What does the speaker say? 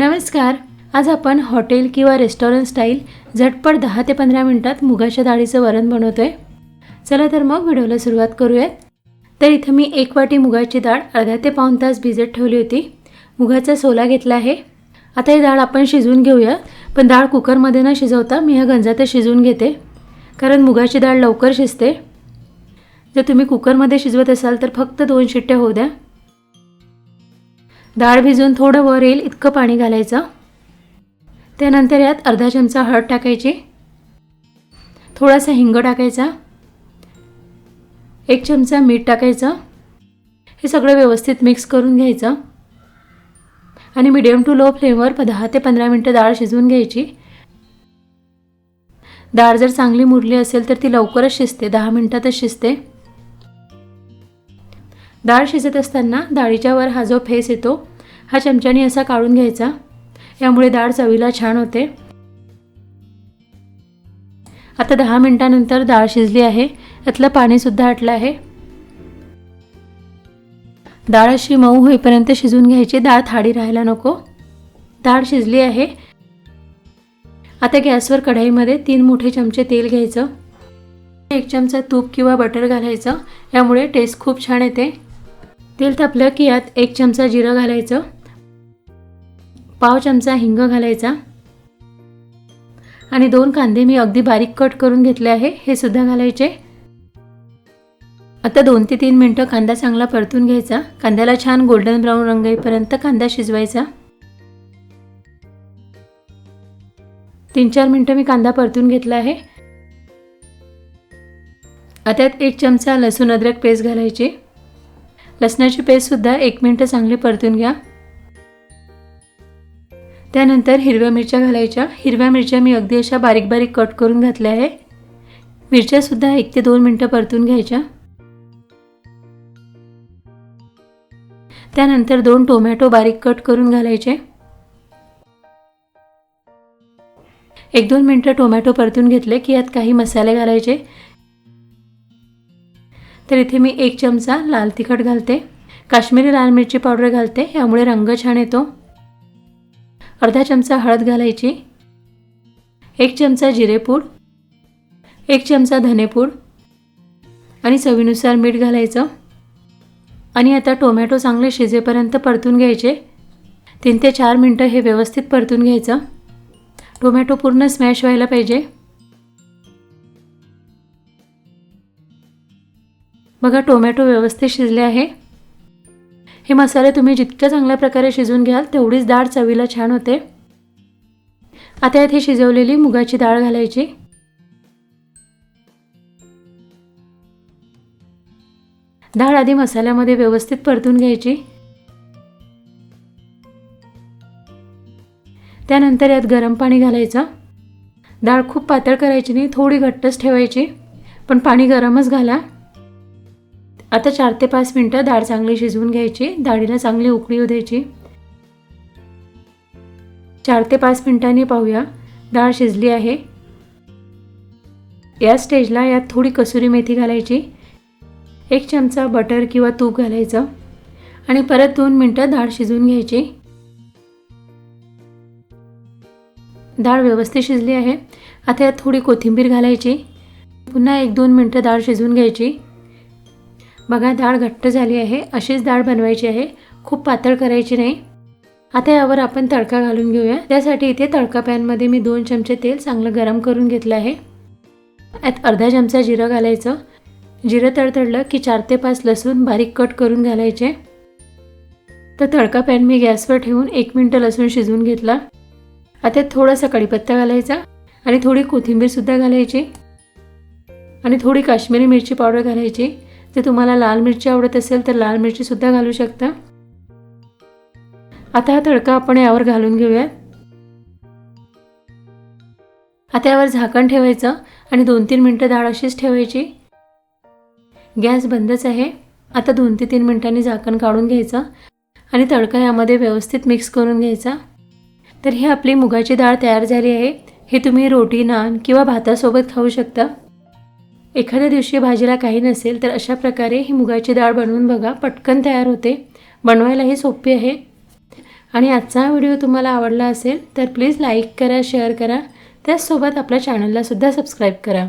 नमस्कार. आज आपण हॉटेल किंवा रेस्टॉरंट स्टाईल झटपट दहा ते पंधरा मिनटात मुगाच्या डाळीचं वरण बनवतो आहे चला तर मग व्हिडिओला सुरुवात करूयात. तर इथं मी एक वाटी मुगाची डाळ अर्धा ते पाऊण तास भिजत ठेवली होती. मुगाचा सोला घेतला आहे. आता ही डाळ आपण शिजवून घेऊया. पण डाळ कुकरमध्ये न शिजवता मी ह्या गंजातच शिजवून घेते. कारण मुगाची डाळ लवकर शिजते. जर तुम्ही कुकरमध्ये शिजवत असाल तर फक्त दोन शिट्ट्या होऊ द्या. डाळ भिजून थोडं वर येईल इतकं पाणी घालायचं. त्यानंतर यात अर्धा चमचा हळद टाकायची. थोडासा हिंग टाकायचा. एक चमचा मीठ टाकायचं. हे सगळं व्यवस्थित मिक्स करून घ्यायचं. आणि मिडियम टू लो फ्लेमवर दहा ते पंधरा मिनटं डाळ शिजवून घ्यायची. डाळ जर चांगली मुरली असेल तर ती लवकरच शिजते दहा मिनटातच शिजते. डाळ शिजत असताना डाळीच्या वर हा जो फेस येतो हा चमच्याने असा काढून घ्यायचा. यामुळे डाळ चवीला छान होते. आता दहा मिनटानंतर डाळ शिजली आहे. यातलं पाणीसुद्धा आटलं आहे. डाळ अशी मऊ होईपर्यंत शिजून घ्यायची. डाळ थाडी राहायला नको. डाळ शिजली आहे. आता गॅसवर कढाईमध्ये तीन मोठे चमचे तेल घ्यायचं. एक चमचा तूप किंवा बटर घालायचं. यामुळे टेस्ट खूप छान येते. तेल तापलं की यात एक चमचा जिरं घालायचं. पाव चमचा हिंग घालायचा. आणि दोन कांदे मी अगदी बारीक कट करून घेतले आहे हे सुद्धा घालायचे. आता दोन ते तीन मिनटं कांदा चांगला परतून घ्यायचा. कांद्याला छान गोल्डन ब्राऊन रंग येईपर्यंत कांदा शिजवायचा. तीन चार मिनटं मी कांदा परतून घेतला आहे. आता एक चमचा लसूण अद्रक पेस्ट घालायची. लसणाची पेस्टसुद्धा एक मिनटं चांगली परतून घ्या. त्यानंतर हिरव्या मिरच्या घालायच्या. हिरव्या मिरच्या मी अगदी अशा बारीक बारीक कट करून घातल्या आहे मिरच्यासुद्धा एक ते दोन मिनटं परतून घ्यायच्या. त्यानंतर दोन टोमॅटो बारीक कट करून घालायचे. एक दोन मिनटं टोमॅटो परतून घेतले की यात काही मसाले घालायचे. तर इथे मी एक चमचा लाल तिखट घालते. काश्मीरी लाल मिरची पावडर घालते. यामुळे रंग छान येतो. अर्धा चमचा हळद घालायची. एक चमचा जिरेपूड एक चमचा धनेपूड आणि चवीनुसार मीठ घालायचं. आणि आता टोमॅटो चांगले शिजेपर्यंत परतून घ्यायचे. तीन ते चार मिनटं हे व्यवस्थित परतून घ्यायचं. टोमॅटो पूर्ण स्मॅश व्हायला पाहिजे. बघा टोमॅटो व्यवस्थित शिजले आहे. हे मसाले तुम्ही जितक्या चांगल्या प्रकारे शिजून घ्याल तेवढीच डाळ चवीला छान होते. आता यात ही शिजवलेली मुगाची डाळ घालायची. डाळ आधी मसाल्यामध्ये व्यवस्थित परतून घ्यायची. त्यानंतर यात गरम पाणी घालायचं. डाळ खूप पातळ करायची नाही थोडी घट्टच ठेवायची. पण पाणी गरमच घाला. आता चार ते पाच मिनटं डाळ चांगली शिजवून घ्यायची. डाळीला चांगली उकळी येऊ द्यायची. चार ते पाच मिनटांनी पाहूया. डाळ शिजली आहे. या स्टेजला यात थोडी कसुरी मेथी घालायची. एक चमचा बटर किंवा तूप घालायचं. आणि परत दोन मिनटं डाळ शिजवून घ्यायची. डाळ व्यवस्थित शिजली आहे. आता यात थोडी कोथिंबीर घालायची. पुन्हा एक दोन मिनटं डाळ शिजवून घ्यायची. बघा डाळ घट्ट झाली आहे. अशीच डाळ बनवायची आहे. खूप पातळ करायची नाही. आता यावर आपण तडका घालून घेऊया. त्यासाठी इथे तडका पॅनमध्ये मी दोन चमचे तेल चांगलं गरम करून घेतलं आहे. यात अर्धा चमचा जिरं घालायचं. जिरं तडतडलं की चार ते पाच लसूण बारीक कट करून घालायचे. तर तडका पॅन मी गॅसवर ठेवून एक मिनटं लसूण शिजवून घेतला. आता थोडासा कढीपत्ता घालायचा आणि थोडी कोथिंबीरसुद्धा घालायची आणि थोडी काश्मीरी मिरची पावडर घालायची. जर तुम्हाला लाल मिरची आवडत असेल तर लाल मिरचीसुद्धा घालू शकता. आता हा तडका आपण यावर घालून घेऊयात आता यावर झाकण ठेवायचं आणि दोन तीन मिनटं डाळ अशीच ठेवायची. गॅस बंदच आहे. आता दोन ते तीन मिनटांनी झाकण काढून घ्यायचं आणि तडका यामध्ये व्यवस्थित मिक्स करून घ्यायचा. तर ही आपली मुगाची डाळ तयार झाली आहे. हे तुम्ही रोटी नान किंवा भातासोबत खाऊ शकता. एखाद्या दिवशी भाजीला काही नसेल तर अशा प्रकारे ही मुगाची डाळ बनवून बघा. पटकन तयार होते. बनवायलाही सोपी आहे. आणि आजचा हा व्हिडिओ तुम्हाला आवडला असेल तर प्लीज लाईक करा शेअर करा. त्याचसोबत आपल्या चॅनललासुद्धा सबस्क्राईब करा.